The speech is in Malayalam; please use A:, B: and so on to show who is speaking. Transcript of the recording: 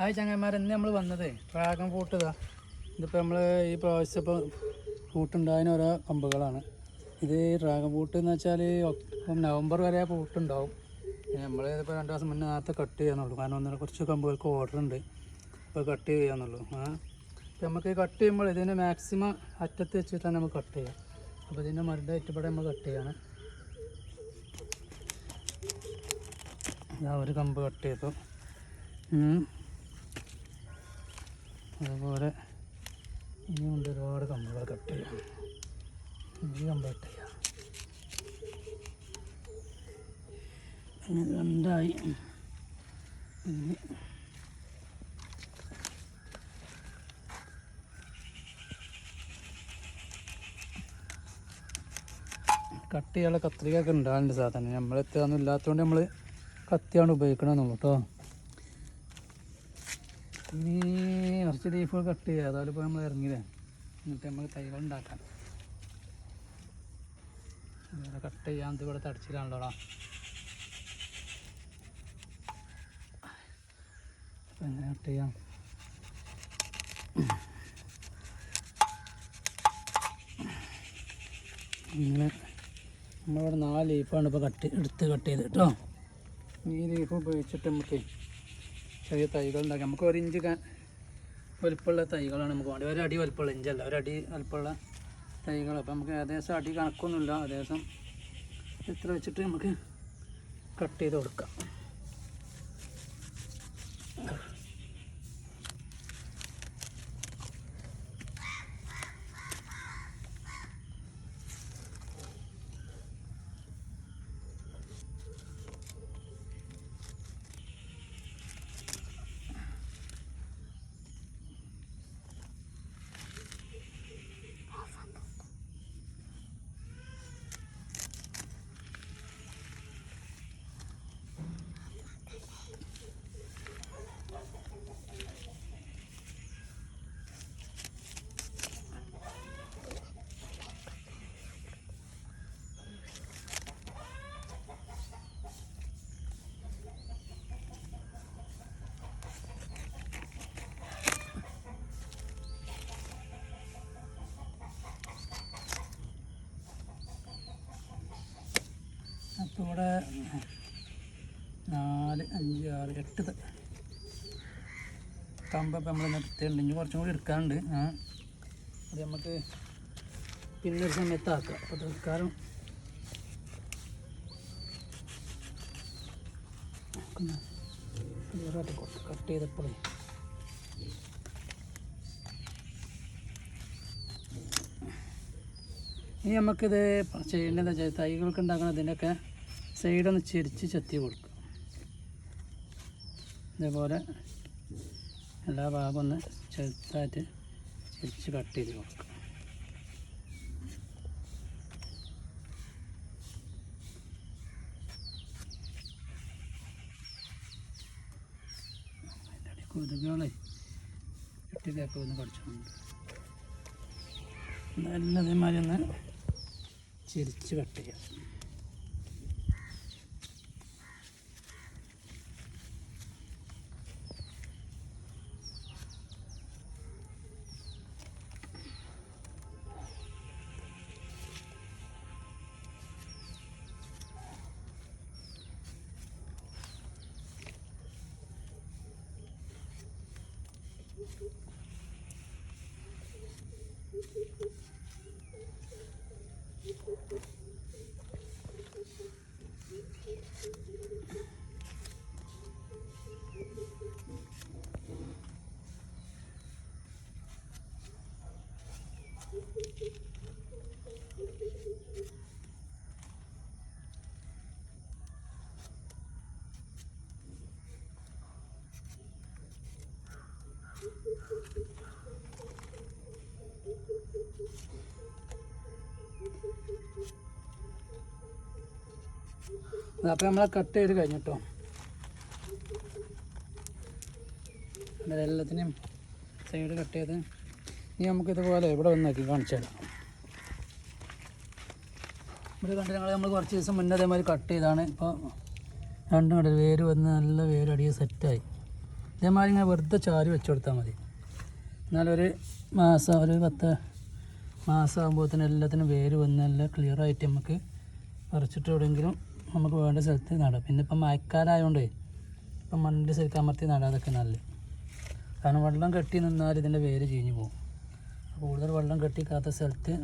A: ഹായ് ചങ്ങന്മാർ ഇന്ന് നമ്മൾ വന്നത്. ഡ്രാഗൺ ഫ്രൂട്ട് ഇതാ. ഇതിപ്പോൾ നമ്മൾ ഈ പ്രാവശ്യം ഇപ്പോൾ ഫ്രൂട്ടുണ്ടാകുന്ന ഓരോ കമ്പുകളാണ്. ഇത് ഡ്രാഗൺ ഫ്രൂട്ട് എന്ന് വെച്ചാൽ നവംബർ വരെ ഫ്രൂട്ടുണ്ടാവും നമ്മൾ ഇപ്പോൾ രണ്ട് ദിവസം മുന്നേ നേരത്തെ കട്ട് ചെയ്യാന്നുള്ളൂ. കാരണം ഒന്നര കുറച്ച് കമ്പുകൾക്ക് ഓർഡർ ഉണ്ട് അപ്പോൾ കട്ട് ചെയ്യാന്നുള്ളൂ. ആ. നമുക്ക് കട്ട് ചെയ്യുമ്പോൾ ഇതിന്റെ മാക്സിമം അറ്റത്ത് വെച്ചിട്ടാണ് നമുക്ക് കട്ട് ചെയ്യുക അപ്പോൾ ഇതിന്റെ മരുടെ ഏറ്റുപാടെ നമ്മൾ കട്ട് ചെയ്യാണ്. ഒരു കമ്പ് കട്ട് ചെയ്തു. അതുപോലെ ഇനിയുണ്ട് ഒരുപാട് കമ്പുകൾ കട്ട് ചെയ്യാം. ഈ കമ്പ് കട്ട് ചെയ്യാം. രണ്ടായി. ഇനി കട്ട് ചെയ്യാനുള്ള കത്രികയൊക്കെ ഉണ്ടാകുന്നുണ്ട് സാധനം. നമ്മൾ എത്തുകയൊന്നും ഇല്ലാത്തതുകൊണ്ട് നമ്മൾ കത്തിയാണ് ഉപയോഗിക്കണമെന്നുള്ളൂ കേട്ടോ. ഇനി കുറച്ച് ലീഫുകൾ കട്ട് ചെയ്യുക അതുപോലെ ഇപ്പോൾ നമ്മൾ ഇറങ്ങിയതാണ് എന്നിട്ട് നമ്മൾ തൈകൾ ഉണ്ടാക്കാം. കട്ട് ചെയ്യാൻ ഇത് ഇവിടെ തടിച്ചിട്ടാണല്ലോടാ അപ്പം കട്ട് ചെയ്യാം. ഇങ്ങനെ നമ്മളിവിടെ നാല് ലീഫാണ് ഇപ്പോൾ കട്ട് എടുത്ത് കട്ട് ചെയ്ത് കേട്ടോ ഈ ലീഫ് ഉപയോഗിച്ചിട്ട് നമുക്ക് ചെറിയ തൈകൾ ഉണ്ടാക്കാം. നമുക്ക് ഒരു ഇഞ്ച് വലിപ്പമുള്ള തൈകളാണ് നമുക്ക് വേണ്ടത്. ഒരടി വലിപ്പമുള്ള ഇഞ്ചല്ല ഒരടി വലിപ്പമുള്ള തൈകൾ അപ്പോൾ നമുക്ക് ഏകദേശം അടി കണക്കൊന്നുമില്ല. ഏകദേശം ഇത്ര വെച്ചിട്ട് നമുക്ക് കട്ട് ചെയ്ത് കൊടുക്കാം. ഇവിടെ നാല് അഞ്ച് ആറ് എട്ട് കമ്പ് ഇപ്പം നമ്മൾ നിർത്തിയിട്ടുണ്ട്. ഇനി കുറച്ചും കൂടി എടുക്കാനുണ്ട്. ആ അത് നമുക്ക് പിന്നൊരു സമയത്ത് ആക്കാം. അപ്പോൾ തൽക്കാലം കട്ട് ചെയ്തപ്പോഴേ ഇനി നമുക്കിത് ചെയ്യേണ്ടതെന്ന് വെച്ചാൽ തൈകൾക്ക് ഉണ്ടാക്കണം ഇതിന്റെയൊക്കെ സൈഡൊന്ന് ചെരിച്ച് ചെത്തി കൊടുക്കുക ഇതേപോലെ എല്ലാ ഭാഗവും ഒന്ന് ചെറുതായിട്ട് ചെരിച്ച് കട്ട് ചെയ്ത് കൊടുക്കുക കൊതുകുകളെ കെട്ടിലേക്ക് ഒന്ന് കടിച്ചുകൊണ്ട് നല്ല ഇതേമാതിരി ഒന്ന് ചെരിച്ച് കട്ട് ചെയ്യാം. Thank you. അപ്പോൾ നമ്മൾ കട്ട് ചെയ്ത് കഴിഞ്ഞിട്ടോ. അങ്ങനെ എല്ലാത്തിനെയും സൈഡ് കട്ട് ചെയ്ത് ഇനി നമുക്കിതുപോലെ ഇവിടെ വന്നാക്കി കാണിച്ചു തരാം. ഇവിടെ കണ്ട് ഞങ്ങൾ നമ്മൾ കുറച്ച് ദിവസം മുന്നേ അതേമാതിരി കട്ട് ചെയ്താണ്. ഇപ്പോൾ രണ്ടും കണ്ടത് വേര് വന്ന് നല്ല വേര് സെറ്റായി ഇതേമാതിരി ഇങ്ങനെ വെറുതെ ചാരി വെച്ച് കൊടുത്താൽ മതി. എന്നാലൊരു മാസം ഒരു പത്ത് മാസം എല്ലാത്തിനും വേര് വന്ന് നല്ല ക്ലിയറായിട്ട് നമുക്ക് പറിച്ചിട്ട് എവിടെയെങ്കിലും നമുക്ക് വേണ്ട സ്ഥലത്ത് നടാം പിന്നെ ഇപ്പം മഴക്കാലമായതുകൊണ്ട് ഇപ്പം മണ്ണിന്റെ സ്ഥലത്ത് അമർത്തി നടാതൊക്കെ നല്ലത് കാരണം വെള്ളം കെട്ടി നിന്നാൽ ഇതിന്റെ വേര് ചീഞ്ഞു പോകും. കൂടുതൽ വെള്ളം കെട്ടിക്കാത്ത സ്ഥലത്ത്